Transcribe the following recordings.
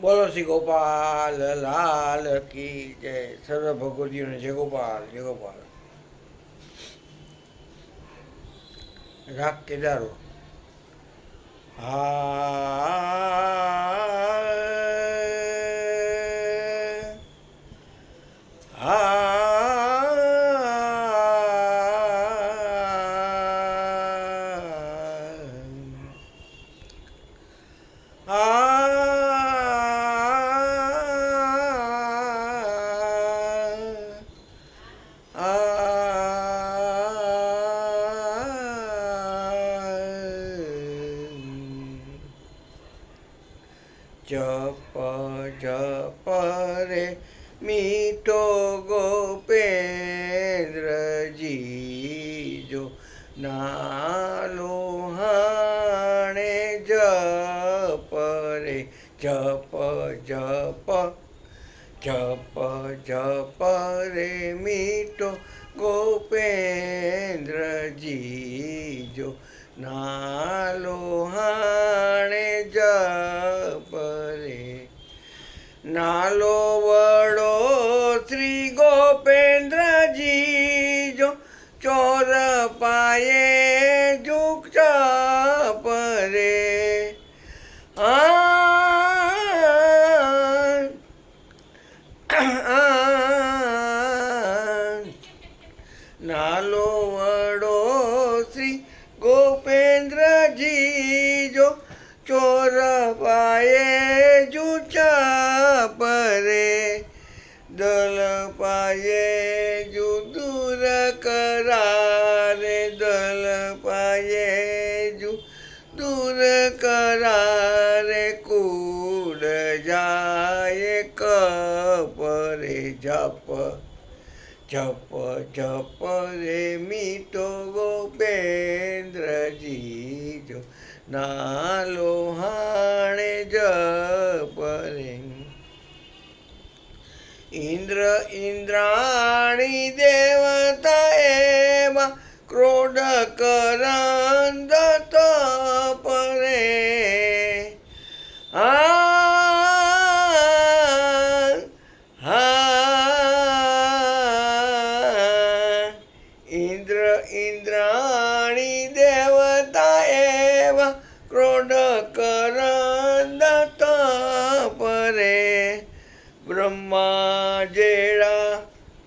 બોલો શ્રી ગોપાલ, લાલ કી જય. સર્વ ભગવતીઓને જય ગોપાલ જય ગોપાલ. રાગ કેદારો. હા. હા. જપ જપ રે, મીઠો ગોપેન્દ્રજી જો નાલો હાણે જપ રે, જપ જપ જપ જપ રે, મીઠો ગોપેન્દ્રજી જો નાલો હાણે શ્રી ગોપેન્દ્રજી જો ચોર પાયે જુક પરે નાલો વડો શ્રી ગોપેન્દ્રજી દલ પાયે જુ દૂર કરારે દલ પાયે જુ દૂર કરારે કુડ જાય કપરે જપ જપ જપ રે મીઠો ગોપેન્દ્રજી જો નાલો હાણે જપ રે ઇન્દ્ર ઇન્દ્રાણી દેવતા એવા ક્રોડ કરંદ પરે આ ઇન્દ્ર ઇન્દ્રાણી દેવતા જેડા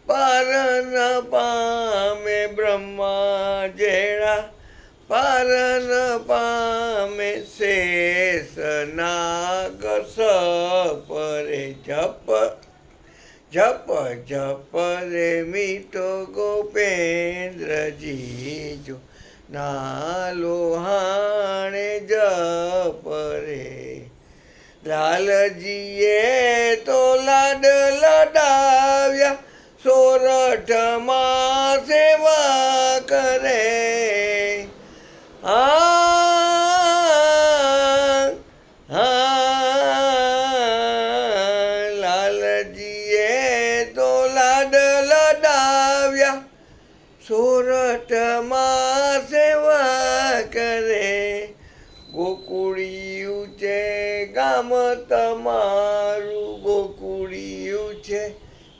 પારન પામે બ્રહ્મા, જેડા પારન પામે શેષ નાગ સપરે જપ જપ જપ રે મીઠો ગોપેન્દ્રજી જો ના લોહાણે જપ રે. લાલજીએ તો લાડ લડાવ્યા સોરઠમાં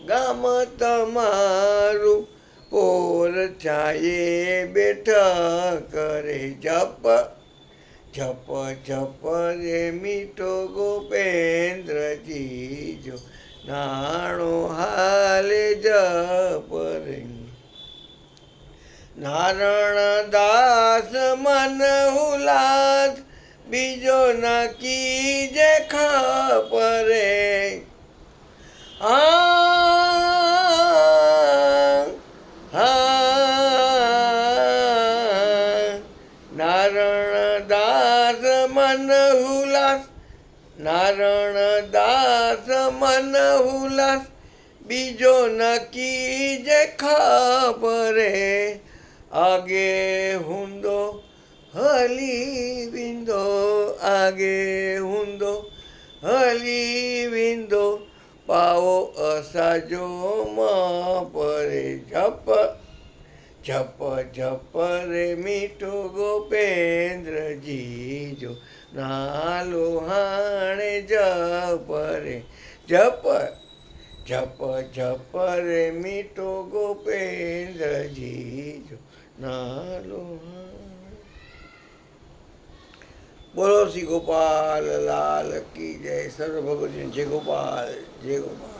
ગામ તમારું પોર છાયે બેઠા કરે જપ. જપ જપ રે મીઠો ગોપેન્દ્રજી જો નાણો હાલે જપ રે. નારણ દાસ મન હુલાદ બીજો નકી જે ખપરે નારાયણ દાસ મન હુલાસ બીજો નકી જે ખબરે આગે હુંદો, હલી વિંદો, આગે હુંદો, હલી વિંદો, પાવો અસાજો મરે જપ જપ જપ રે મીઠો ગોપેન્દ્રજી જો નાલો હાણે જપ જપ જપ જપ રે મીઠો ગોપેન્દ્રજી જો નાલો. બોલો શ્રી ગોપાલ લાલ કી જય. સર્વ ભગવતી જય ગોપાલ જય ગોપાલ.